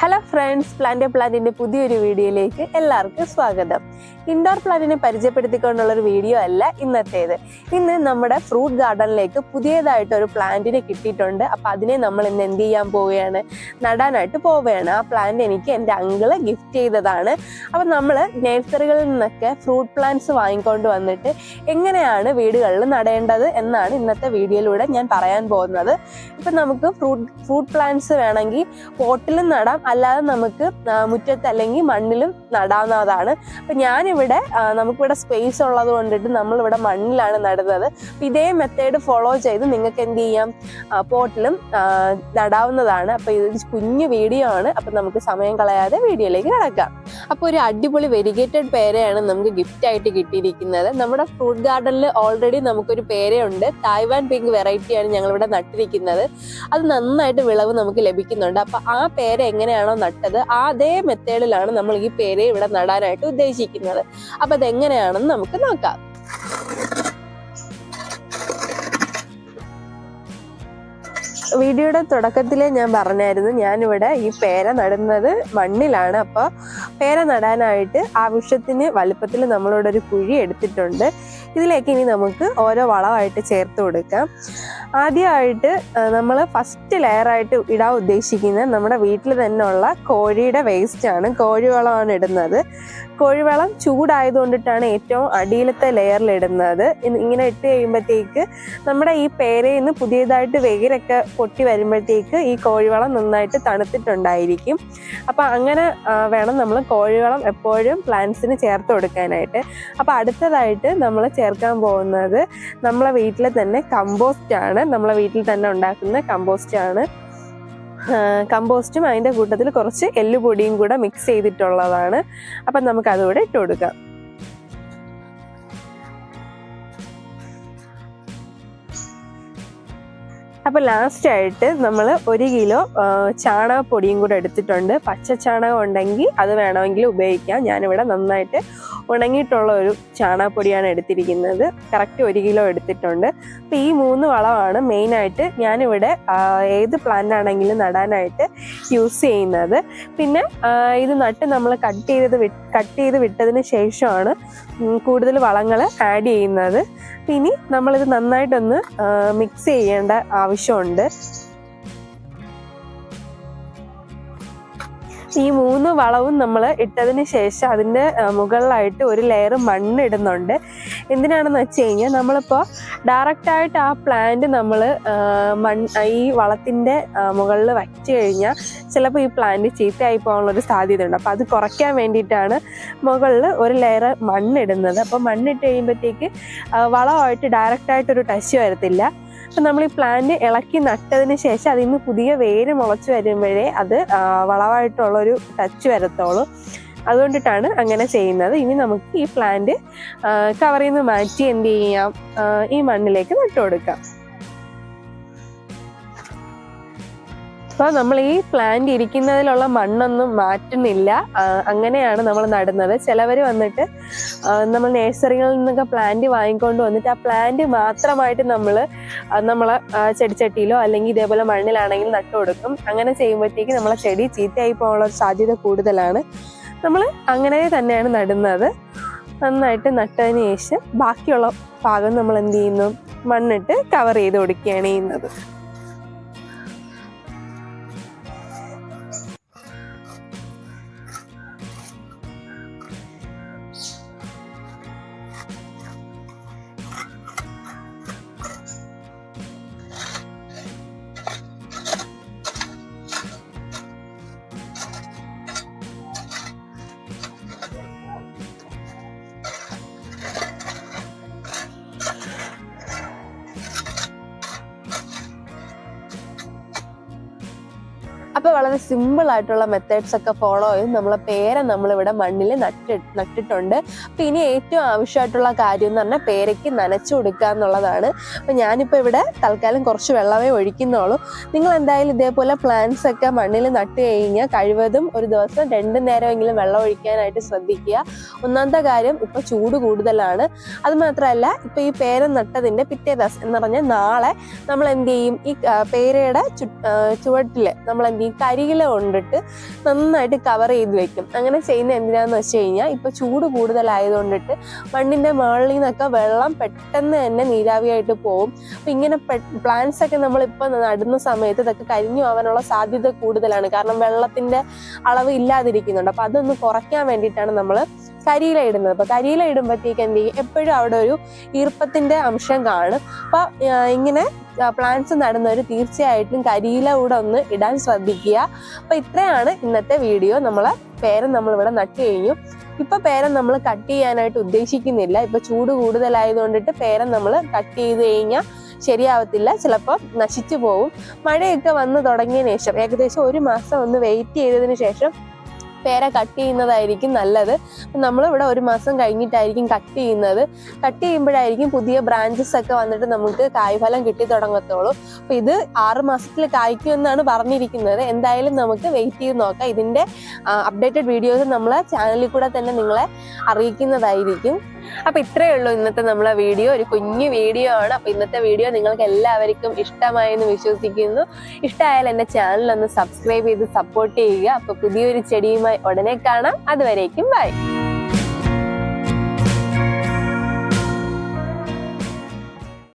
Hello friends plant പ്ലാന്റിന്റെ പുതിയൊരു വീഡിയോയിലേക്ക് എല്ലാവർക്കും സ്വാഗതം. ഇൻഡോർ പ്ലാന്റിനെ പരിചയപ്പെടുത്തിക്കൊണ്ടുള്ള ഒരു വീഡിയോ അല്ല ഇന്നത്തേത്. ഇന്ന് നമ്മുടെ ഫ്രൂട്ട് ഗാർഡനിലേക്ക് പുതിയതായിട്ട് ഒരു പ്ലാന്റിനെ കിട്ടിയിട്ടുണ്ട്. അപ്പൊ അതിനെ നമ്മൾ ഇന്ന് എന്ത് ചെയ്യാൻ പോവുകയാണ്? നടാനായിട്ട് പോവുകയാണ്. ആ പ്ലാന്റ് എനിക്ക് എന്റെ അങ്കിൾ ഗിഫ്റ്റ് ചെയ്തതാണ്. അപ്പൊ നമ്മൾ നേഴ്സറികളിൽ നിന്നൊക്കെ ഫ്രൂട്ട് പ്ലാന്റ്സ് വാങ്ങിക്കൊണ്ട് വന്നിട്ട് എങ്ങനെയാണ് വീടുകളിൽ നടേണ്ടത് എന്നാണ് ഇന്നത്തെ വീഡിയോയിലൂടെ ഞാൻ പറയാൻ പോകുന്നത്. ഇപ്പൊ നമുക്ക് ഫ്രൂട്ട് ഫ്രൂട്ട് പ്ലാന്റ്സ് വേണമെങ്കിൽ പോട്ടിലും നടാം. അല്ലാതെ നമുക്ക് മുറ്റത്ത് അല്ലെങ്കിൽ മണ്ണിലും നടാവുന്നതാണ്. അപ്പൊ ഞാനിവിടെ നമുക്കിവിടെ സ്പേസ് ഉള്ളത് കൊണ്ടിട്ട് നമ്മളിവിടെ മണ്ണിലാണ് നടുന്നത്. ഇതേ മെത്തേഡ് ഫോളോ ചെയ്ത് നിങ്ങൾക്ക് എന്ത് ചെയ്യാം? പോട്ടിലും നടാവുന്നതാണ്. അപ്പോൾ ഇത് കുഞ്ഞു വീഡിയോ ആണ്. അപ്പൊ നമുക്ക് സമയം കളയാതെ വീഡിയോയിലേക്ക് കിടക്കാം. അപ്പോൾ ഒരു അടിപൊളി വെരിഗേറ്റഡ് പേരയാണ് നമുക്ക് ഗിഫ്റ്റ് ആയിട്ട് കിട്ടിയിരിക്കുന്നത്. നമ്മുടെ ഫ്രൂട്ട് ഗാർഡനിൽ ഓൾറെഡി നമുക്കൊരു പേരയുണ്ട്. തായ്വാൻ പിങ്ക് വെറൈറ്റിയാണ് ഞങ്ങളിവിടെ നട്ടിരിക്കുന്നത്. അത് നന്നായിട്ട് വിളവ് നമുക്ക് ലഭിക്കുന്നുണ്ട്. അപ്പൊ ആ പേര എങ്ങനെയാണോ നട്ടത് അതേ മെത്തേഡിലാണ് നമ്മൾ ഈ പേരെ ഇവിടെ നടാനായിട്ട് ഉദ്ദേശിക്കുന്നത്. അപ്പൊ അതെങ്ങനെയാണെന്ന് നമുക്ക് നോക്കാം. വീഡിയോയുടെ തുടക്കത്തിലെ ഞാൻ പറഞ്ഞായിരുന്നു ഞാനിവിടെ ഈ പേര നടുന്നത് മണ്ണിലാണ്. അപ്പോൾ പേര നടാനായിട്ട് ആവശ്യത്തിന് വലുപ്പത്തിൽ നമ്മളിവിടെ ഒരു കുഴി എടുത്തിട്ടുണ്ട്. ഇതിലേക്ക് ഇനി നമുക്ക് ഓരോ വളമായിട്ട് ചേർത്ത് കൊടുക്കാം. ആദ്യമായിട്ട് നമ്മൾ ഫസ്റ്റ് ലെയറായിട്ട് ഇടാൻ ഉദ്ദേശിക്കുന്നത് നമ്മുടെ വീട്ടിൽ തന്നെ ഉള്ള കോഴിയുടെ വേസ്റ്റ് ആണ്. കോഴിവളമാണ് ഇടുന്നത്. കോഴിവളം ചൂടായതുകൊണ്ടിട്ടാണ് ഏറ്റവും അടിയിലത്തെ ലെയറിൽ ഇടുന്നത്. ഇങ്ങനെ ഇട്ട് കഴിയുമ്പോഴത്തേക്ക് നമ്മുടെ ഈ പേരയിൽ നിന്ന് പുതിയതായിട്ട് വേരൊക്കെ പൊട്ടി വരുമ്പോഴത്തേക്ക് ഈ കോഴിവളം നന്നായിട്ട് തണുത്തിട്ടുണ്ടായിരിക്കും. അപ്പം അങ്ങനെ വേണം നമ്മൾ കോഴിവളം എപ്പോഴും പ്ലാന്റ്സിന് ചേർത്ത് കൊടുക്കാനായിട്ട്. അപ്പം അടുത്തതായിട്ട് നമ്മൾ ചേർക്കാൻ പോകുന്നത് നമ്മളെ വീട്ടിൽ തന്നെ കമ്പോസ്റ്റ് ആണ്. നമ്മളെ വീട്ടിൽ തന്നെ ഉണ്ടാക്കുന്ന കമ്പോസ്റ്റ് ആണ്. കമ്പോസ്റ്റും അതിന്റെ കൂട്ടത്തിൽ കുറച്ച് എല്ലുപൊടിയും കൂടെ മിക്സ് ചെയ്തിട്ടുള്ളതാണ്. അപ്പം നമുക്ക് അതുകൂടെ ഇട്ട് കൊടുക്കാം. അപ്പോൾ ലാസ്റ്റ് ആയിട്ട് നമ്മൾ ഒരു കിലോ ചാണകപ്പൊടിയും കൂടെ എടുത്തിട്ടുണ്ട്. പച്ച ചാണകം ഉണ്ടെങ്കിൽ അത് വേണമെങ്കിൽ ഉപയോഗിക്കാം. ഞാനിവിടെ നന്നായിട്ട് ഉണങ്ങിയിട്ടുള്ള ഒരു ചാണകപ്പൊടിയാണ് എടുത്തിരിക്കുന്നത്. കറക്റ്റ് ഒരു കിലോ എടുത്തിട്ടുണ്ട്. അപ്പോൾ ഈ മൂന്ന് വളമാണ് മെയിനായിട്ട് ഞാനിവിടെ ഏത് പ്ലാന്റ് ആണെങ്കിലും നടാനായിട്ട് യൂസ് ചെയ്യുന്നത്. പിന്നെ ഇത് നട്ട് നമ്മൾ കട്ട് ചെയ്തത് കട്ട് ചെയ്ത് വിട്ടതിന് ശേഷമാണ് കൂടുതൽ വളങ്ങൾ ആഡ് ചെയ്യുന്നത്. ഇനി നമ്മളിത് നന്നായിട്ടൊന്ന് മിക്സ് ചെയ്യേണ്ട ആവശ്യമുണ്ട്. ഈ മൂന്ന് വളവും നമ്മൾ ഇട്ടതിന് ശേഷം അതിന്റെ മുകളിലായിട്ട് ഒരു ലെയർ മണ്ണ് ഇടുന്നുണ്ട്. എന്തിനാണെന്ന് വെച്ച് കഴിഞ്ഞാൽ നമ്മളിപ്പോൾ ഡയറക്റ്റായിട്ട് ആ പ്ലാന്റ് നമ്മൾ മൺ ഈ വളത്തിന്റെ മുകളിൽ വച്ച് കഴിഞ്ഞാൽ ചിലപ്പോൾ ഈ പ്ലാന്റ് ചീത്തയായി പോകാനുള്ളൊരു സാധ്യതയുണ്ട്. അപ്പോൾ അത് കുറയ്ക്കാൻ വേണ്ടിയിട്ടാണ് മുകളിൽ ഒരു ലെയർ മണ്ണിടുന്നത് അപ്പോൾ മണ്ണിട്ട് കഴിയുമ്പോഴത്തേക്ക് വളമായിട്ട് ഡയറക്റ്റായിട്ടൊരു ടച്ച് വരത്തില്ല. അപ്പം നമ്മൾ ഈ പ്ലാന്റ് ഇളക്കി നട്ടതിന് ശേഷം അതിൽ നിന്ന് പുതിയ വേര് മുളച്ചു വരുമ്പോഴേ അത് വളവായിട്ടുള്ള ഒരു ടച്ച് വരത്തോളൂ അതുകൊണ്ടിട്ടാണ് അങ്ങനെ ചെയ്യുന്നത്. ഇനി നമുക്ക് ഈ പ്ലാന്റ് കവറിൽ നിന്ന് മാറ്റി എന്ത് ചെയ്യാം? ഈ മണ്ണിലേക്ക് നട്ടു കൊടുക്കാം. അപ്പോൾ നമ്മൾ ഈ പ്ലാന്റ് ഇരിക്കുന്നതിലുള്ള മണ്ണൊന്നും മാറ്റുന്നില്ല. അങ്ങനെയാണ് നമ്മൾ നടുന്നത്. ചിലവർ വന്നിട്ട് നമ്മൾ നഴ്സറികളിൽ നിന്നൊക്കെ പ്ലാന്റ് വാങ്ങിക്കൊണ്ട് വന്നിട്ട് ആ പ്ലാന്റ് മാത്രമായിട്ട് നമ്മൾ നമ്മളെ ചെടിച്ചട്ടിയിലോ അല്ലെങ്കിൽ ഇതേപോലെ മണ്ണിലാണെങ്കിൽ നട്ടു കൊടുക്കും. അങ്ങനെ ചെയ്യുമ്പോഴത്തേക്ക് നമ്മളെ ചെടി ചീത്തയായി പോകാനുള്ള സാധ്യത കൂടുതലാണ്. നമ്മൾ അങ്ങനെ തന്നെയാണ് നടുന്നത്. നന്നായിട്ട് നട്ടതിന് ശേഷം ബാക്കിയുള്ള ഭാഗം നമ്മൾ എന്ത് ചെയ്യുന്നു? മണ്ണിട്ട് കവർ ചെയ്ത് കൊടുക്കുകയാണ് ചെയ്യുന്നത്. അപ്പൊ വളരെ സിമ്പിൾ ആയിട്ടുള്ള മെത്തേഡ്സ് ഒക്കെ ഫോളോ ചെയ്ത് നമ്മളെ പേരെ നമ്മളിവിടെ മണ്ണിൽ നട്ടി നട്ടിട്ടുണ്ട്. അപ്പൊ ഇനി ഏറ്റവും ആവശ്യമായിട്ടുള്ള കാര്യം എന്ന് പറഞ്ഞാൽ പേരയ്ക്ക് നനച്ചു കൊടുക്കുക എന്നുള്ളതാണ്. അപ്പൊ ഞാനിപ്പോ ഇവിടെ തൽക്കാലം കുറച്ച് വെള്ളമേ ഒഴിക്കുന്നുള്ളൂ. നിങ്ങൾ എന്തായാലും ഇതേപോലെ പ്ലാന്റ്സ് ഒക്കെ മണ്ണിൽ നട്ട് കഴിഞ്ഞാൽ കഴിവതും ഒരു ദിവസം രണ്ട് നേരമെങ്കിലും വെള്ളം ഒഴിക്കാനായിട്ട് ശ്രദ്ധിക്കുക. ഒന്നാമത്തെ കാര്യം ഇപ്പോൾ ചൂട് കൂടുതലാണ്. അത് മാത്രമല്ല ഇപ്പൊ ഈ പേര നട്ടതിന്റെ പിറ്റേ ദിവസം എന്ന് പറഞ്ഞാൽ നാളെ നമ്മൾ എന്ത് ചെയ്യും? ഈ പേരയുടെ ചു ചുവട്ടിൽ നമ്മൾ എന്ത് ചെയ്യും? ഈ കരിയില കൊണ്ടിട്ട് നന്നായിട്ട് കവർ ചെയ്ത് വെക്കും. അങ്ങനെ ചെയ്യുന്ന എന്തിനാന്ന് വെച്ച് കഴിഞ്ഞാൽ ഇപ്പൊ ചൂട് കൂടുതലായതുകൊണ്ടിട്ട് മണ്ണിന്റെ മുകളിൽ നിന്നൊക്കെ വെള്ളം പെട്ടെന്ന് തന്നെ നീരാവിയായിട്ട് പോകും അപ്പൊ ഇങ്ങനെ പ്ലാന്റ്സ് ഒക്കെ നമ്മൾ ഇപ്പൊ നടുന്ന സമയത്ത് ഇതൊക്കെ കരിഞ്ഞു ആവാനുള്ള സാധ്യത കൂടുതലാണ്. കാരണം വെള്ളത്തിന്റെ അളവ് ഇല്ലാതിരിക്കുന്നുണ്ട്. അപ്പൊ അതൊന്ന് കുറയ്ക്കാൻ വേണ്ടിയിട്ടാണ് നമ്മൾ കരിയില ഇടുന്നത്. അപ്പൊ കരിയില ഇടുമ്പോഴത്തേക്ക് എന്ത് ചെയ്യും? എപ്പോഴും അവിടെ ഒരു ഈർപ്പത്തിന്റെ അംശം കാണും. അപ്പോൾ ഇങ്ങനെ പ്ലാന്റ്സ് നടുന്നവർ തീർച്ചയായിട്ടും കരിയില കൂടെ ഒന്ന് ഇടാൻ ശ്രദ്ധിക്കുക. അപ്പൊ ഇത്രയാണ് ഇന്നത്തെ വീഡിയോ. നമ്മളെ പേരൻ നമ്മളിവിടെ നട്ടു കഴിഞ്ഞു. ഇപ്പൊ പേരൻ നമ്മൾ കട്ട് ചെയ്യാനായിട്ട് ഉദ്ദേശിക്കുന്നില്ല. ഇപ്പൊ ചൂട് കൂടുതലായതുകൊണ്ടിട്ട് പേരൻ നമ്മൾ കട്ട് ചെയ്ത് കഴിഞ്ഞാൽ ശരിയാവത്തില്ല. ചിലപ്പോൾ നശിച്ചു പോകും മഴയൊക്കെ വന്ന് തുടങ്ങിയതിന് ശേഷം ഏകദേശം ഒരു മാസം ഒന്ന് വെയിറ്റ് ചെയ്തതിന് ശേഷം പേര കട്ട് ചെയ്യുന്നതായിരിക്കും നല്ലത്. നമ്മളിവിടെ ഒരു മാസം കഴിഞ്ഞിട്ടായിരിക്കും കട്ട് ചെയ്യുന്നത്. കട്ട് ചെയ്യുമ്പോഴായിരിക്കും പുതിയ ബ്രാഞ്ചസ് ഒക്കെ വന്നിട്ട് നമുക്ക് കായ്ഫലം കിട്ടി തുടങ്ങത്തുള്ളൂ. അപ്പൊ ഇത് ആറ് മാസത്തിൽ കായ്ക്കുമെന്നാണ് പറഞ്ഞിരിക്കുന്നത്. എന്തായാലും നമുക്ക് വെയിറ്റ് ചെയ്ത് നോക്കാം. ഇതിന്റെ അപ്ഡേറ്റഡ് വീഡിയോസ് നമ്മളെ ചാനലിൽ കൂടെ തന്നെ നിങ്ങളെ അറിയിക്കുന്നതായിരിക്കും. അപ്പൊ ഇത്രയേ ഉള്ളൂ ഇന്നത്തെ നമ്മളെ വീഡിയോ ഒരു കുഞ്ഞു വീഡിയോ ആണ്. അപ്പൊ ഇന്നത്തെ വീഡിയോ നിങ്ങൾക്ക് എല്ലാവർക്കും ഇഷ്ടമായെന്ന് വിശ്വസിക്കുന്നു. ഇഷ്ടമായാൽ എന്റെ ചാനൽ ഒന്ന് സബ്സ്ക്രൈബ് ചെയ്ത് സപ്പോർട്ട് ചെയ്യുക. അപ്പൊ പുതിയൊരു ചെടിയുമായി ഉടനെ കാണാം. അതുവരേക്കും ബൈ